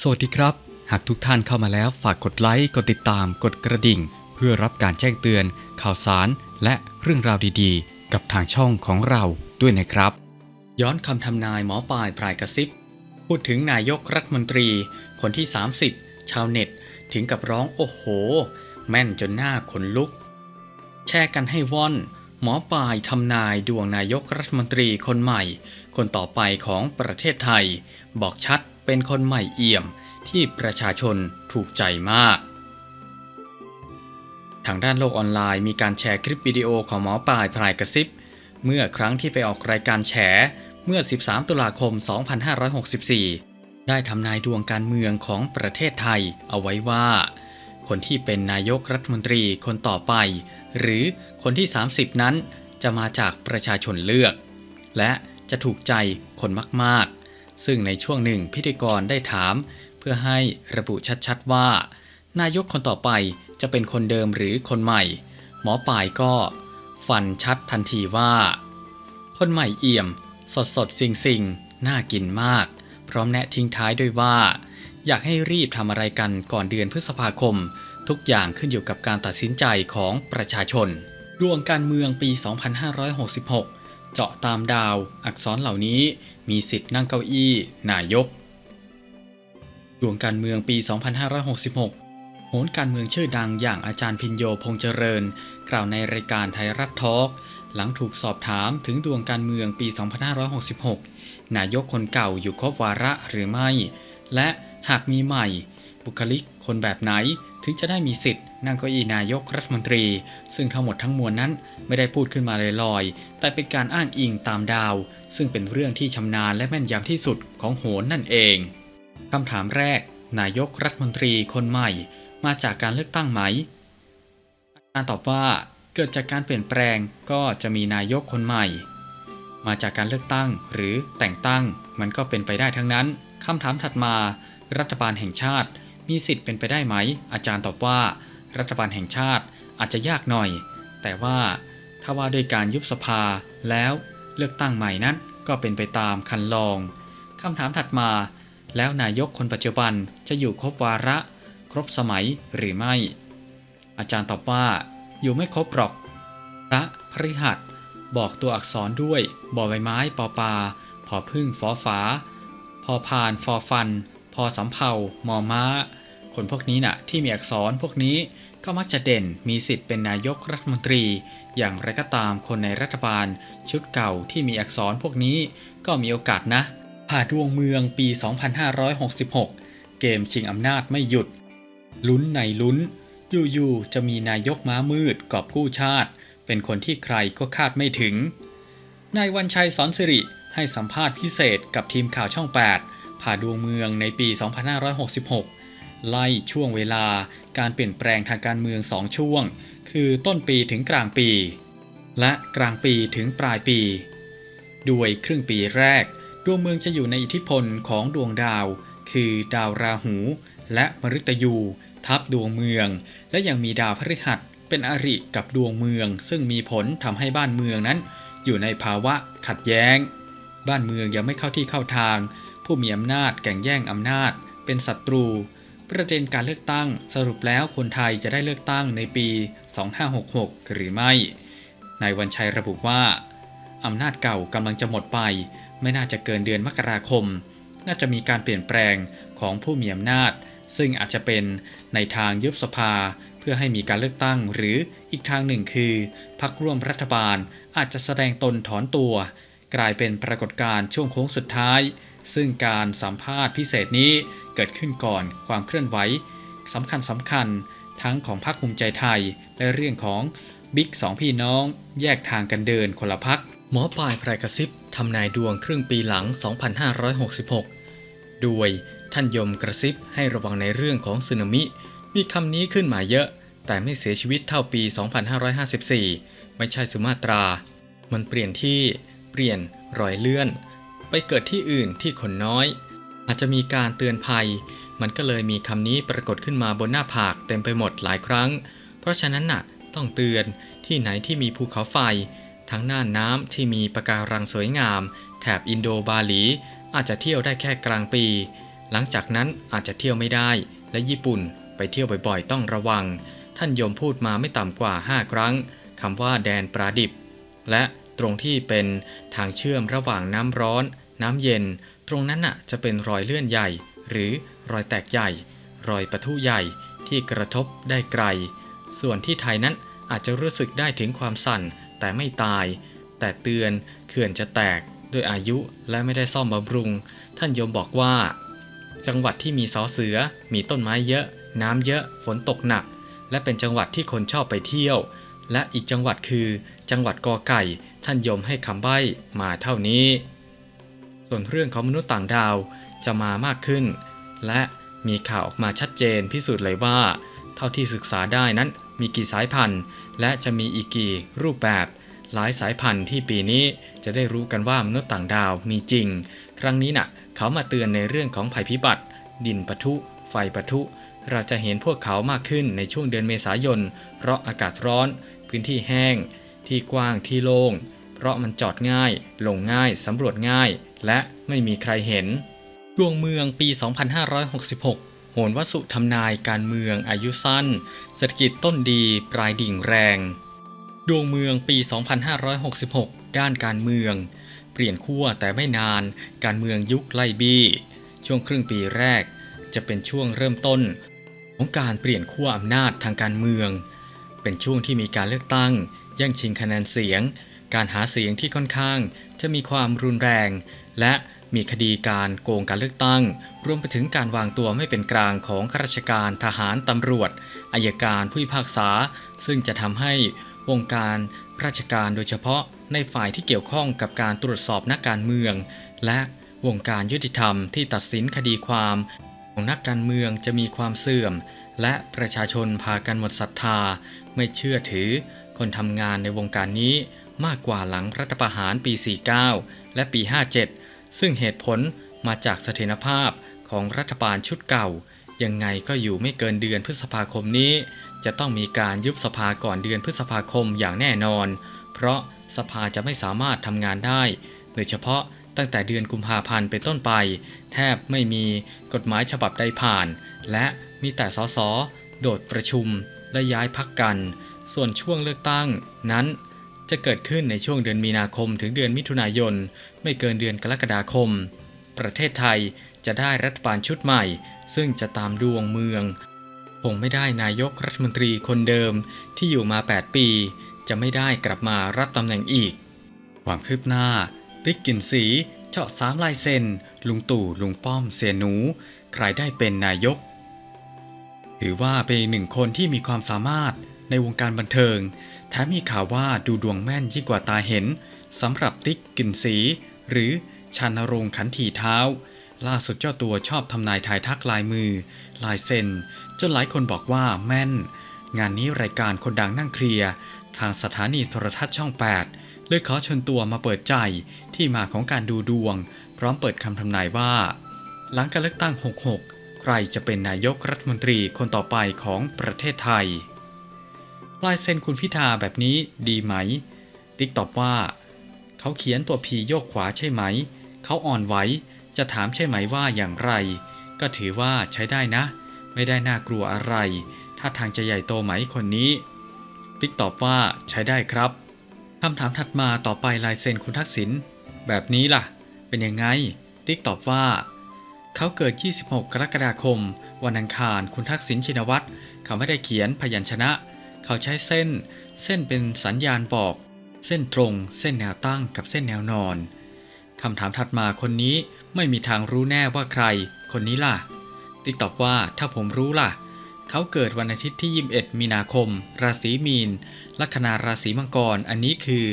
สวัสดีครับ หากทุกท่านเข้ามาแล้วฝากกดไลค์ กดติดตาม กดกระดิ่ง เพื่อรับการแจ้งเตือน ข่าวสาร และเรื่องราวดีๆ กับทางช่องของเราด้วยนะครับ ย้อนคำทำนายหมอปลายพรายกระซิบ พูดถึงนายกรัฐมนตรี คนที่ 30 ชาวเน็ต ถึงกับร้องโอ้โห แม่นจนหน้าขนลุก แชร์กันให้ว่อนหมอปลายทำนายดวงนายกรัฐมนตรีคนใหม่ คนต่อไปของประเทศไทย บอกชัด เป็นคนใหม่เอี่ยมที่ประชาชนถูกใจมาก ทางด้านโลกออนไลน์มีการแชร์คลิปวิดีโอของหมอปลายพลายกระซิบ เมื่อครั้งที่ไปออกรายการแฉเมื่อ 13 ตุลาคม 2564 ได้ทำนายดวงการเมืองของประเทศไทยเอาไว้ว่า คนที่เป็นนายกรัฐมนตรีคนต่อไป หรือคนที่ 30 นั้นจะมาจากประชาชนเลือก และจะถูกใจคนมากๆ ซึ่งในช่วงหนึ่งพิธีกรได้ถาม เพื่อให้ระบุชัดๆว่า นายกคนต่อไปจะเป็นคนเดิมหรือคนใหม่ หมอปลายก็ฟันชัดทันทีว่า คนใหม่เอี่ยม สดสดสิงสิงๆน่ากินมาก พร้อมแนะทิ้งท้ายด้วยว่า อยากให้รีบทำอะไรกันก่อนเดือนพฤษภาคม ทุกอย่างขึ้นอยู่กับการตัดสินใจของประชาชนดวงการเมืองปี 2566 เจาะตามดาว อักษรเหล่านี้มีสิทธิ์นั่งเก้าอี้ นายก ดวงการเมืองปี 2566 โหนการเมืองชื่อดังอย่างอาจารย์พินโยพงเจริญ กล่าวในรายการไทยรัฐทอล์กหลังถูกสอบถามถึงดวงการเมืองปี 2566 นายกคนเก่าอยู่ครบวาระหรือไม่ และหากมีใหม่ บุคลิก คนแบบไหน ถึงจะได้มีสิทธิ์นั่งเก้าอี้นายกรัฐมนตรี ซึ่งทั้งหมดทั้งมวลนั้นไม่ได้พูดขึ้นมาลอยๆ แต่เป็นการอ้างอิงตามดาว ซึ่งเป็นเรื่องที่ชำนาญและแม่นยำที่สุดของโหนนั่นเองคำถามแรก นายกรัฐมนตรีคนใหม่ มาจากการเลือกตั้งไหมอาจารย์ตอบว่าเกิดจากการเปลี่ยนแปลงก็จะมีนายกคนใหม่ มาจากการเลือกตั้งหรือแต่งตั้งมันก็เป็นไปได้ทั้งนั้นคำถามถัดมา รัฐบาลแห่งชาติ มีสิทธิ์เป็นไปได้ไหม อาจารย์ตอบว่า รัฐบาลแห่งชาติอาจจะยากหน่อย แต่ว่าถ้าว่าด้วยการยุบสภาแล้วเลือกตั้งใหม่นั้นก็เป็นไปตามคันลองคำถามถัดมา แล้วนายกคนปัจจุบันจะอยู่ครบวาระ ครบสมัยหรือไม่ อาจารย์ตอบว่า อยู่ไม่ครบหรอกพระพฤหัสบอกตัวอักษรด้วยบอใบไม้ปอปา พอพึ่งฟอฝาพอพานฟอฟัน พอสำเภามอม้า คนพวกนี้น่ะที่มีอักษรพวกนี้ก็มักจะเด่นมีสิทธิ์เป็นนายกรัฐมนตรี อย่างไรก็ตามคนในรัฐบาล ชุดเก่าที่มีอักษรพวกนี้ก็มีโอกาสนะ ผ่าดวงเมืองปี 2566 เกมชิงอำนาจไม่หยุด ลุ้นในลุ้น อยู่ๆจะมีนายกม้ามืดกอบกู้ชาติ เป็นคนที่ใครก็คาดไม่ถึงนายวันชัยสอนสิริให้สัมภาษณ์พิเศษกับทีมข่าวช่อง 8 ผ่าดวงเมืองในปี 2566 ไล่ช่วงเวลาการเปลี่ยนแปลงทางการเมือง 2 ช่วง คือต้นปีถึงกลางปี และกลางปีถึงปลายปี ด้วยครึ่งปีแรก ดวงเมืองจะอยู่ในอิทธิพลของดวงดาว คือดาวราหู และมฤตยู ทับดวงเมือง และยังมีดาวพฤหัสเป็นอริกับดวงเมือง ซึ่งมีผลทำให้บ้านเมืองนั้น อยู่ในภาวะขัดแย้ง บ้านเมืองยังไม่เข้าที่เข้าทาง ผู้มีอำนาจแก่งแย่งอำนาจ เป็นศัตรู ประเด็นการเลือกตั้งสรุปแล้วคนไทยจะได้เลือกตั้งในปี 2566 หรือไม่ นายวันชัยระบุว่า อำนาจเก่ากำลังจะหมดไป ไม่น่าจะเกินเดือนมกราคม น่าจะมีการเปลี่ยนแปลงของผู้มีอำนาจ ซึ่งอาจจะเป็นในทางยุบสภาเพื่อให้มีการเลือกตั้ง หรืออีกทางหนึ่งคือพรรคร่วมรัฐบาลอาจจะแสดงตนถอนตัว กลายเป็นปรากฏการณ์ช่วงโค้งสุดท้าย ซึ่งการสัมภาษณ์พิเศษนี้เกิดขึ้นก่อนความเคลื่อนไหวสำคัญสำคัญทั้งของพรรคภูมิใจไทย และเรื่องของบิ๊กสองพี่น้อง แยกทางกันเดินคนละพัก หมอปลายพรกระซิบทำนายดวงครึ่งปีหลัง 2566 ด้วยท่านยมกระซิบให้ระวังในเรื่องของสึนามิ มีคำนี้ขึ้นมาเยอะ แต่ไม่เสียชีวิตเท่าปี 2554 ไม่ใช่สุมาตรา มันเปลี่ยนที่ เปลี่ยนรอยเลื่อน ไปเกิดที่อื่นที่คนน้อย อาจจะมีการเตือนภัย มันก็เลยมีคำนี้ปรากฏขึ้นมาบนหน้าผากเต็มไปหมดหลายครั้ง เพราะฉะนั้นน่ะต้องเตือนที่ไหนที่มีภูเขาไฟ ทั้งน่านน้ำที่มีปะการังสวยงาม แถบอินโดบาหลี อาจจะเที่ยวได้แค่กลางปี หลังจากนั้นอาจจะเที่ยวไม่ได้ และญี่ปุ่นไปเที่ยวบ่อยๆ ต้องระวัง ท่านยมพูดมาไม่ต่ำกว่า 5 ครั้งคำว่าแดนปลาดิบ และ ตรงที่เป็นทางเชื่อมระหว่างน้ำร้อน น้ำเย็น ตรงนั้นน่ะจะเป็นรอยเลื่อนใหญ่ หรือรอยแตกใหญ่ รอยปะทุใหญ่ที่กระทบได้ไกล ส่วนที่ไทยนั้นอาจจะรู้สึกได้ถึงความสั่นแต่ไม่ตาย แต่เตือนเขื่อนจะแตกด้วยอายุและไม่ได้ซ่อมบำรุง ท่านโยมบอกว่า จังหวัดที่มีสอเสือ มีต้นไม้เยอะ น้ำเยอะ ฝนตกหนัก และเป็นจังหวัดที่คนชอบไปเที่ยว และอีกจังหวัดคือ จังหวัดกอไก่ ท่านยมให้คำใบ้มาเท่านี้ ส่วนเรื่องของมนุษย์ต่างดาวจะมามากขึ้น และมีข่าวออกมาชัดเจนพิสูจน์เลยว่า เท่าที่ศึกษาได้นั้นมีกี่สายพันธุ์ และจะมีอีกกี่รูปแบบ หลายสายพันธุ์ที่ปีนี้จะได้รู้กันว่ามนุษย์ต่างดาวมีจริง ครั้งนี้น่ะ เขามาเตือนในเรื่องของภัยพิบัติ ดินปะทุ ไฟปะทุ เราจะเห็นพวกเขามากขึ้นในช่วงเดือนเมษายน เพราะอากาศร้อน พื้นที่แห้ง ที่กว้างที่โล่งเพราะมันจอดง่าย ลงง่าย สำรวจง่าย และไม่มีใครเห็น ดวงเมืองปี 2566 โหนวสุทำนายการเมืองอายุสั้น เศรษฐกิจต้นดีปลายดิ่งแรง ดวงเมืองปี 2566 ด้านการเมือง เปลี่ยนขั้วแต่ไม่นาน การเมืองยุคไล่บี้ ช่วงครึ่งปีแรก จะเป็นช่วงเริ่มต้น ของการเปลี่ยนขั้วอำนาจทางการเมือง เป็นช่วงที่มีการเลือกตั้ง แย่งชิงคะแนนเสียง การหาเสียงที่ค่อนข้าง จะมีความรุนแรง และมีคดีการโกงการเลือกตั้ง รวมไปถึงการวางตัวไม่เป็นกลางของข้าราชการทหารตำรวจอายการผู้พิพากษา ซึ่งจะทำให้วงการราชการโดยเฉพาะในฝ่ายที่เกี่ยวข้องกับการตรวจสอบนักการเมือง และวงการยุติธรรมที่ตัดสินคดีความของนักการเมืองจะมีความเสื่อม และประชาชนพากันหมดศรัทธา ไม่เชื่อถือ คนทำงานในวงการนี้มากกว่าหลังรัฐประหารปี 49 และปี 57 ซึ่งเหตุผลมาจากเสถียรภาพของรัฐบาลชุดเก่า ยังไงก็อยู่ไม่เกินเดือนพฤษภาคมนี้ จะต้องมีการยุบสภาก่อนเดือนพฤษภาคมอย่างแน่นอน เพราะสภาจะไม่สามารถทำงานได้ โดยเฉพาะตั้งแต่เดือนกุมภาพันธ์เป็นต้นไป แทบไม่มีกฎหมายฉบับใดผ่าน และมีแต่สสโดดประชุมและย้ายพักกัน ส่วนช่วงเลือกตั้งนั้นจะเกิดขึ้นในช่วงเดือนมีนาคมถึงเดือนมิถุนายน ไม่เกินเดือนกรกฎาคม ประเทศไทยจะได้รัฐบาลชุดใหม่ ซึ่งจะตามดวงเมือง คงไม่ได้นายกรัฐมนตรีคนเดิมที่อยู่มา 8 ปี จะไม่ได้กลับมารับตำแหน่งอีก ความคืบหน้า ติ๊กกินสีเจาะสามลายเซ็น ลุงตู่ลุงป้อมเสียหนู ใครได้เป็นนายก ถือว่าเป็นหนึ่งคนที่มีความสามารถ ในวงการบันเทิง แถมมีข่าวว่าดูดวงแม่นยิ่งกว่าตาเห็นสำหรับติ๊กกินสี หรือชานรงขันถีเท้า ล่าสุดเจ้าตัวชอบทำนายทายทักลายมือ ลายเซ็น จนหลายคนบอกว่าแม่น งานนี้รายการคนดังนั่งเคลียร์ทางสถานีโทรทัศน์ช่อง 8 เลยขอเชิญตัวมาเปิดใจที่มาของการดูดวง พร้อมเปิดคำทำนายว่า หลังการเลือกตั้ง 66 ใครจะเป็นนายกรัฐมนตรีคนต่อไปของประเทศไทย ลายเซ็นคุณพิธาแบบนี้ดีไหม ติ๊กตอบว่า เขาเขียนตัวพีโยกขวาใช่ไหม เขาอ่อนไหว จะถามใช่ไหมว่าอย่างไร ก็ถือว่าใช้ได้นะ ไม่ได้น่ากลัวอะไร ถ้าทางจะใหญ่โตไหมคนนี้ ติ๊กตอบว่าใช้ได้ครับคำถามถัดมาต่อไปลายเซ็นคุณทักษิณแบบนี้ล่ะ เป็นยังไง ติ๊กตอบว่า เขาเกิด 26 กรกฎาคม วันอังคาร คุณทักษิณชินวัตรเขาไม่ได้เขียนพยัญชนะ เขาใช้เส้น เส้นเป็นสัญญาณบอก เส้นตรง เส้นแนวตั้งกับเส้นแนวนอนคำถามถัดมาคนนี้ไม่มีทางรู้แน่ว่าใคร คนนี้ล่ะ ติ๊กตอบว่าถ้าผมรู้ล่ะ เขาเกิดวันอาทิตย์ที่ 21 มีนาคม ราศีมีน ลัคนาราศีมังกร อันนี้คือ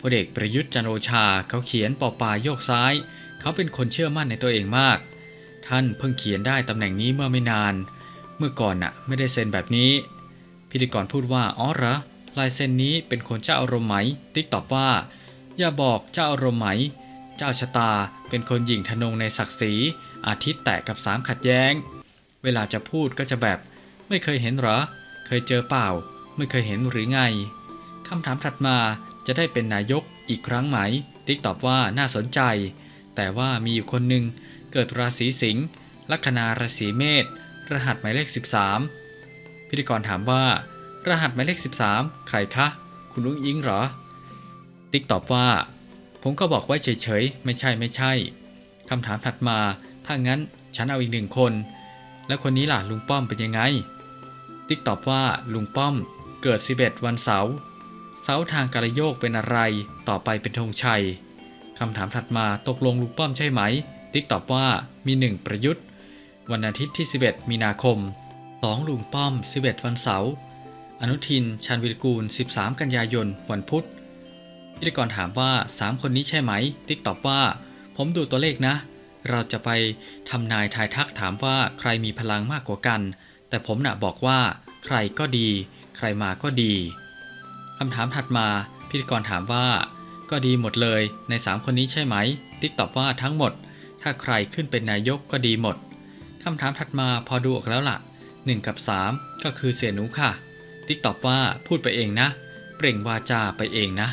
พลเอกประยุทธ์จันโอชา เขาเขียนปอปาโยกซ้าย เขาเป็นคนเชื่อมั่นในตัวเองมาก ท่านเพิ่งเขียนได้ตำแหน่งนี้เมื่อไม่นาน เมื่อก่อนน่ะ ไม่ได้เซ็นแบบนี้ พิธีกรพูดว่าอ๋อเหรอลายเซ็นนี้เป็นคนเจ้าอารมณ์ไหม ติ๊กตอบว่า อย่าบอกเจ้าอารมณ์ไหม เจ้าชะตาเป็นคนหยิ่งทนงในศักดิ์ศรีอาทิตย์แตะกับสามขัดแย้ง เวลาจะพูดก็จะแบบ ไม่เคยเห็นเหรอ เคยเจอเปล่า ไม่เคยเห็นหรือไงคำถามถัดมาจะได้เป็นนายกอีกครั้งไหม ติ๊กตอบว่าน่าสนใจ แต่ว่ามีอยู่คนหนึ่งเกิดราศีสิงห์ลัคนาราศีเมษรหัสหมายเลข 13 พิธีกรถามว่า รหัสหมายเลข 13 ใครคะ คุณลุงอิงเหรอ ติ๊กตอบว่า ผมก็บอกไว้เฉยๆ ไม่ใช่ไม่ใช่คำถามถัดมา ถ้างั้นฉันเอาอีกหนึ่งคน แล้วคนนี้ล่ะลุงป้อมเป็นยังไง ติ๊กตอบว่าลุงป้อม เกิด 11 วันเสาร์เสาทางกาลโยกเป็นอะไร ต่อไปเป็นธงชัยคำถามถัดมาตกลงลุงป้อมใช่ไหม ติ๊กตอบว่ามีหนึ่งประยุทธ์ วันอาทิตย์ที่ 11 มีนาคม 2ลุงป้อม 11 วันเสาร์อนุทินชาญวิรกูล 13 กันยายน วันพุธพิธีกรถามว่า 3 คนนี้ใช่ไหม ติ๊กตอบว่า ผมดูตัวเลขนะ เราจะไปทำนายทายทักถามว่าใครมีพลังมากกว่ากัน แต่ผมน่ะบอกว่า ใครก็ดี ใครมาก็ดีคำถามถัดมาพิธีกรถามว่า ก็ดีหมดเลยใน 3 คนนี้ใช่ไหม ติ๊กตอบว่าทั้งหมด ถ้าใครขึ้นเป็นนายกก็ดีหมดคำถามถัดมาพอดูออกแล้วล่ะ 1 กับ 3 ก็คือเสียหนูค่ะ ติ๊กตอบว่าพูดไปเองนะ เปล่งวาจาไปเองนะ